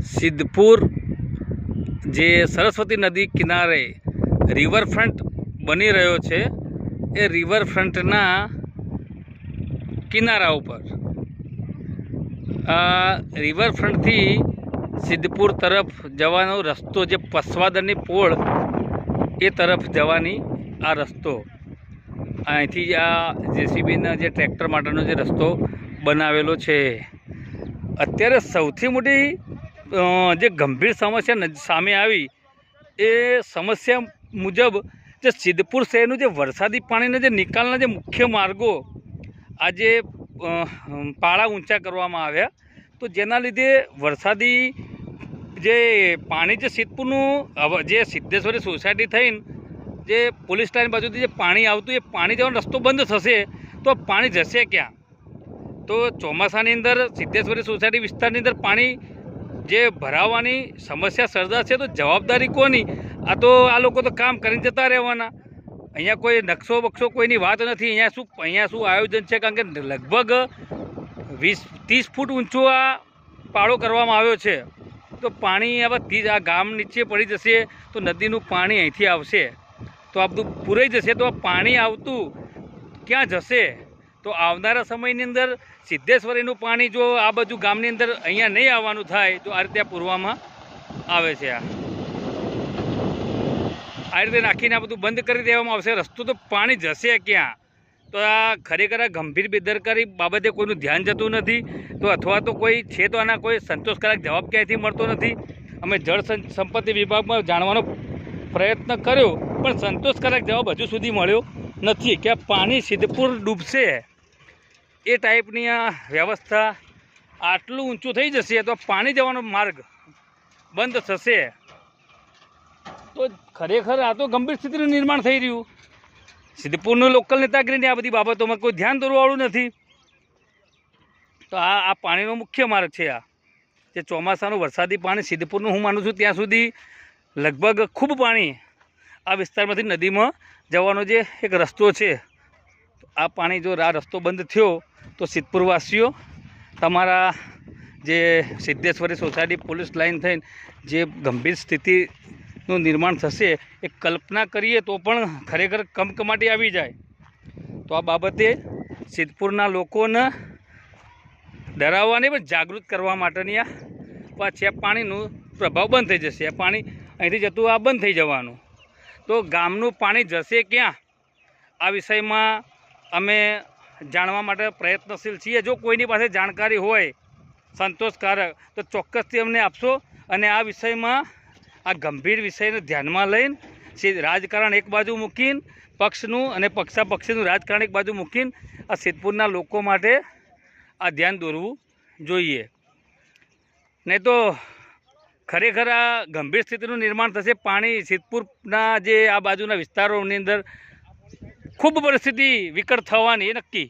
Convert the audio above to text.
સિદ્ધપુર, જે સરસ્વતી નદી કિનારે રિવરફ્રન્ટ બની રહ્યો છે, એ રિવરફ્રન્ટના કિનારા ઉપર. આ રિવરફ્રન્ટથી સિદ્ધપુર તરફ જવાનો રસ્તો જે પસવાદરની પોળ, એ તરફ જવાની આ રસ્તો. અહીંથી આ જેસીબીના જે ટ્રેક્ટર માટેનો જે રસ્તો બનાવેલો છે. અત્યારે સૌથી મોટી જે ગંભીર સમસ્યા સામે આવી, એ સમસ્યા મુજબ જે સિદ્ધપુર શહેરનું જે વરસાદી પાણીના જે નિકાલના જે મુખ્ય માર્ગો આજે પાળા ઊંચા કરવામાં આવ્યા. તો જેના લીધે વરસાદી જે પાણી જે સિદ્ધપુરનું જે સિદ્ધેશ્વરી સોસાયટી થઈને જે પોલીસ લાઇન બાજુથી જે પાણી આવતું, એ પાણી જવાનો રસ્તો બંધ થશે, તો પાણી જશે ક્યાં? તો ચોમાસાની અંદર સિદ્ધેશ્વરી સોસાયટી વિસ્તારની અંદર પાણી જે ભરાવાની સમસ્યા સર્જાશે તો જવાબદારી કોની? આ તો આ લોકો તો કામ કરીને જતા રહેવાના. અહીંયા કોઈ નકશો બક્ષો કોઈની વાત નથી. અહીંયા શું અહીંયા શું આયોજન છે? કારણ કે લગભગ વીસ ત્રીસ ફૂટ ઊંચો આ પાળો કરવામાં આવ્યો છે. તો પાણી હવે ત્રીસ આ ગામ નીચે પડી જશે તો નદીનું પાણી અહીંથી આવશે. તો આ બધું પૂરાઈ જશે. તો આ પાણી આવતું ક્યાં જશે? તો આવનારા સમયની અંદર સિદ્ધેશ્વરીનું પાણી જો આ બાજુ ગામની અંદર અહીંયા નહીં આવવાનું થાય, તો આ રીતે પૂરવામાં આવે છે આ. આ રીતે નાખીને આ બધું બંધ કરી દેવામાં આવશે. રસ્તો તો પાણી જશે ક્યાં? તો આ ખરેખર આ ગંભીર બેદરકારી બાબતે કોઈનું ધ્યાન જતું નથી, તો અથવા તો કોઈ છે તો આના કોઈ સંતોષકારક જવાબ ક્યાંયથી મળતો નથી. અમે જળ સંપત્તિ વિભાગમાં જાણવાનો પ્રયત્ન કર્યો, પણ સંતોષકારક જવાબ હજુ સુધી મળ્યો નથી. કે પાણી સિદ્ધપુર ડૂબશે? એ ટાઈપની આ વ્યવસ્થા આટલું ઊંચું થઈ જશે તો પાણી જવાનો માર્ગ બંધ થશે. તો ખરેખર આ તો ગંભીર સ્થિતિનું નિર્માણ થઈ રહ્યું. સિદ્ધપુરનું લોકલ નેતાગીરીને આ બધી બાબતોમાં કોઈ ધ્યાન દોરવાવાળું નથી. તો આ આ પાણીનો મુખ્ય માર્ગ છે આ. જે ચોમાસાનું વરસાદી પાણી સિદ્ધપુરનું હું માનું છું ત્યાં સુધી લગભગ ખૂબ પાણી આ વિસ્તારમાંથી નદીમાં જવાનો જે એક રસ્તો છે આ પાણી જો આ રસ્તો બંધ થયો, તો સિદ્ધપુરવાસીઓ, તમારા જે સિદ્ધેશ્વરી સોસાયટી પોલીસ લાઇન થઈને જે ગંભીર સ્થિતિનું નિર્માણ થશે, એ કલ્પના કરીએ તો પણ ખરેખર કમકમાટી આવી જાય. તો આ બાબતે સિદ્ધપુરના લોકોને ડરાવવાની પણ જાગૃત કરવા માટેની આ પાછી પાણીનું પ્રભાવ બંધ થઈ જશે. આ પાણી અહીંથી જતું આ બંધ થઈ જવાનું. તો ગામનું પાણી જશે ક્યાં? આ વિષયમાં અમે જાણવા માટે પ્રયત્નશીલ છીએ. જો કોઈની પાસે જાણકારી હોય સંતોષકારક, તો ચોક્કસથી અમને આપશો અને આ વિષયમાં, આ ગંભીર વિષયને ધ્યાનમાં લઈને રાજકારણ એક બાજુ મૂકીને પક્ષનું અને પક્ષાપક્ષીનું રાજકારણ એક બાજુ મૂકીને આ સિદ્ધપુરના લોકો માટે આ ધ્યાન દોરવું જોઈએ. નહીં તો ખરેખર આ ગંભીર સ્થિતિનું નિર્માણ થશે. પાણી સિદ્ધપુરના જે આ બાજુના વિસ્તારોની અંદર ખૂબ પરિસ્થિતિ વિકટ થવાની નક્કી.